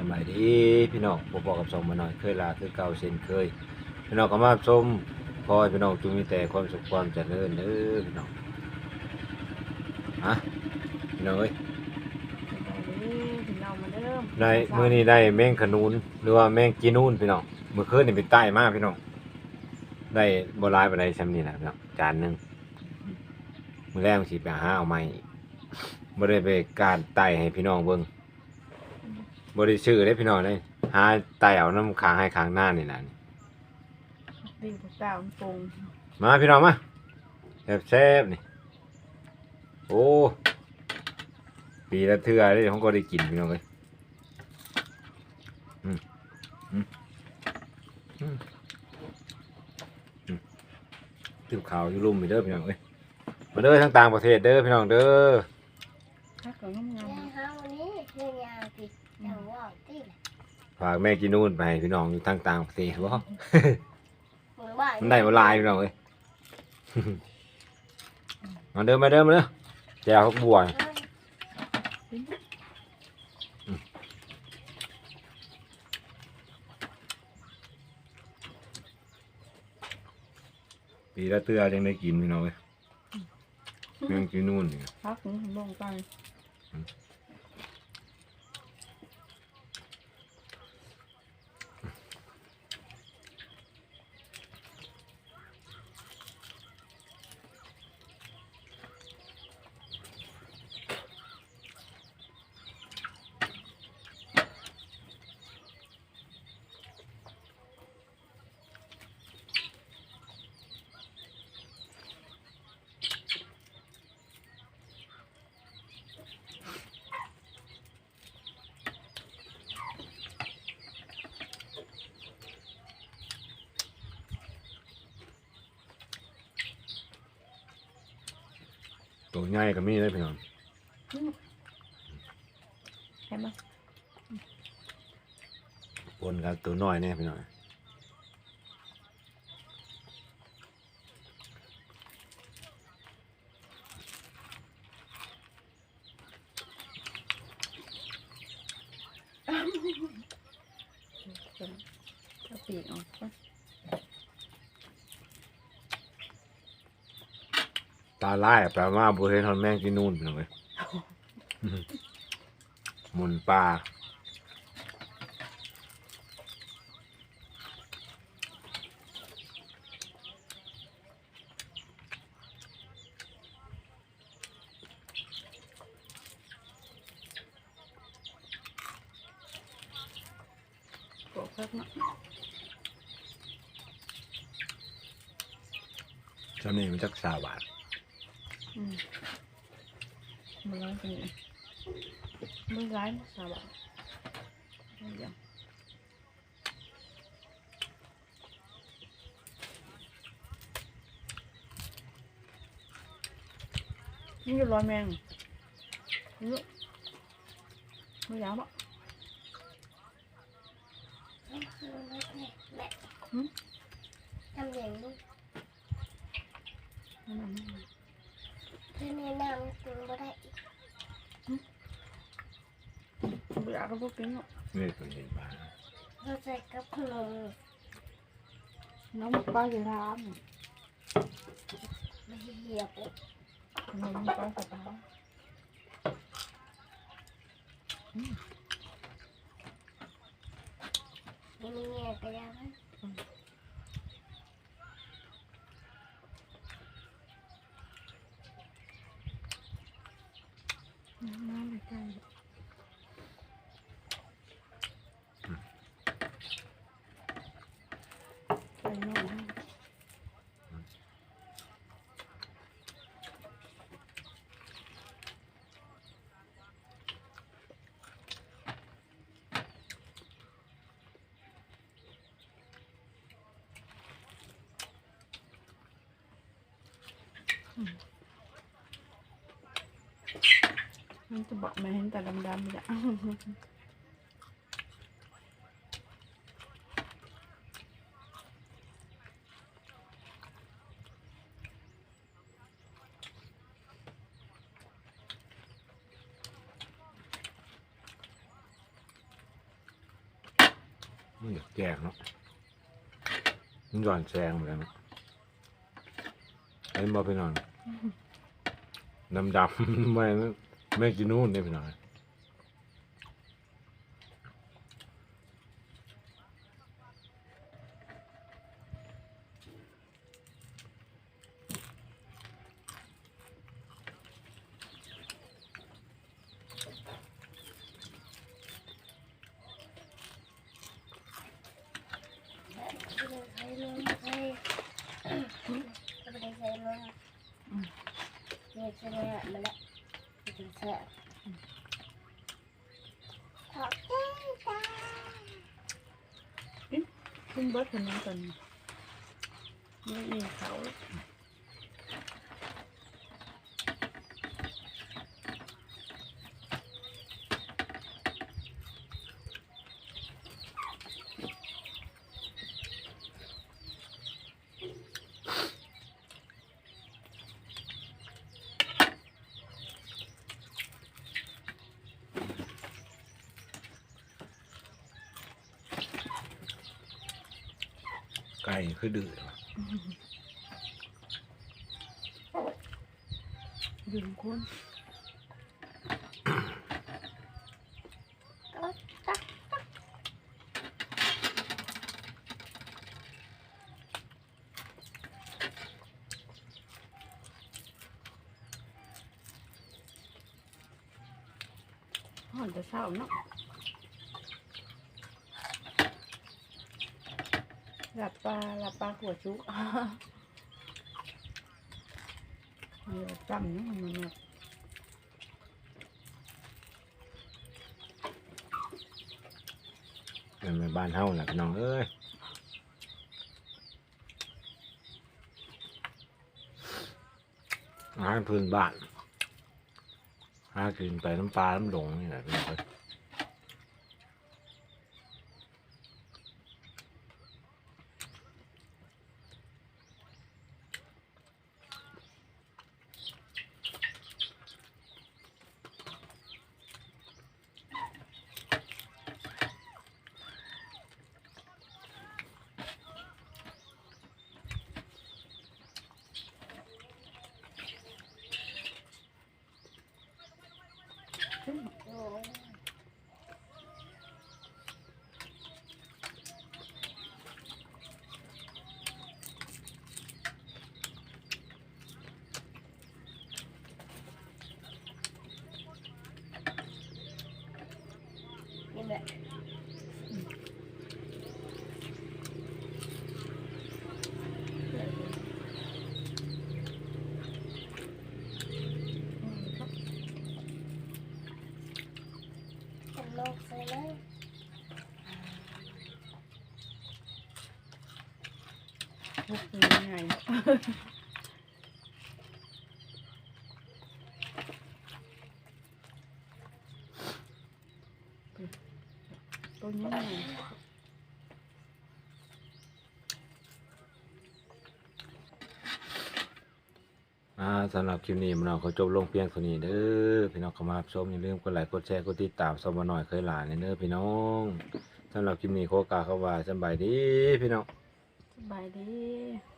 สบายดีพี่น้องผมบอกกับสองมาหน่อยเคยลาคือเก่าเช่นเคย พี่น้องก็มาชมคอยพี่น้องจงมีแต่ความสุขความเจริญเด้อพี่น้องฮะพี่น้องเอ้ยถึงเรามาเริ่มได้มื้อนี้ได้แมงขนูนหรือว่าแมงกีนูนพี่น้องมื้อคืนนี่ไปใต้มาพี่น้องได้บ่หลายปานใดซำนี้ล่ะพี่น้องจานหนึงมื้อแรกสิไปหาเอาใหม่อีกบ่ได้ไปการไต่ให้พี่น้องเบิ่ง บ่ได้ซื้อเด้พี่น้องเลยหาไต่เอาน้ำค้างให้ค้างหน้านี่ล่ะนี่ดีกว่าเก่าปรุงมาพี่น้องมาแซ่บๆนี่โอ้ปีละเทื่อเลยผมก็ได้กินพี่น้องเลยอืมอืมอืมอืมติวขาวอยู่ลุ่มไปเด้อพี่น้องเอ้ยมาเด้อทั้งต่างประเทศเด้อพี่น้องเด้อ ถ้าเกิดงาม ในเฮานี้คือยาผิดอย่างว่าที่แหละ ฝากแม่กินนู่นไปให้พี่น้องอยู่ทั้งต่างประเทศบ่เหมือนว่ามันได้มาลายพี่น้องเอ้ย มาเด้อมาเด้อมาเด้อแจวเขาบัวปีละเตือยังได้กินพี่น้องเอ้ยแมงกินนู่นนี่ๆพักถึงลงไป ตัวใหญ่ก็มีเลยพี่น้องใช่ไหมปนกับตัวน้อยเนี่ยพี่น้องก็ปีกออกปะ ตาไล่แปลว่าบุเรนทอนแมงกินนู่นพี่น้องเอ้ยหมุนปลาโกะพักเนาะเจ้านี่มันจักสาบาท อืมมันร้อนจริงมันร้ายสาบะเดี๋ยวนี่ร้อยแมงนี่ไม่ยาวปะ แม่ทำอย่างนี้ อืม ถ้าแนะนำกินบ่ได้อีก เบื่อก็พวกกินเนาะนี่ตัวเห็นปลาเราใส่กับขนมน้องปลาจะร้านไม่เหยียบน้องปลาสปาไม่มีเงี้ยก็ยามันน้ำไม่ใช่ใส่น้อง มันจะบอกไม่เห็นแต่ดำๆเลยอะ มันอยากแจกเนาะมันย้อนแซงเหมือนกันเนาะเห็นบ่พี่น้องดำดำไม่ไม่กินนู่นเนี่ยพี่น้องใส่ลงใส่ก็ไม่ได้ใส่ลงเนี่ยใช่ไห มาแล้วถึงแซ่บขอบคุณจ้าขึ้นเบิร์ดคนนั้นก่อนไม่มีเขา คือดื้อว่ะยืนคนหอนจะเศร้าเนาะ หลับปลาหลับปลาหัวจุกเดี๋ยวจำเนาะมันแบบเป็นแม่บ้านเฮาแหละพี่น้องเอ้ยอาหารพื้นบ้านหากินไปน้ำปลาน้ำหลงนี่แหละพี่น้องเอ้ย โอ้ย นี่แหละ เป็นโลกเลยเลย พวกนี้ไงตัวนี้ไงอ่าสำหรับคลิปนี้มันเราก็จบลงเพียงเท่านี้เด้อพี่น้องเข้ามารับชมอย่าลืมกดไลค์กดแชร์กดติดตามสมหน่อยเคยหลานเด้อพี่น้องสำหรับคลิปนี้โคกาวคำว่าสบายดีพี่น้อง บายดี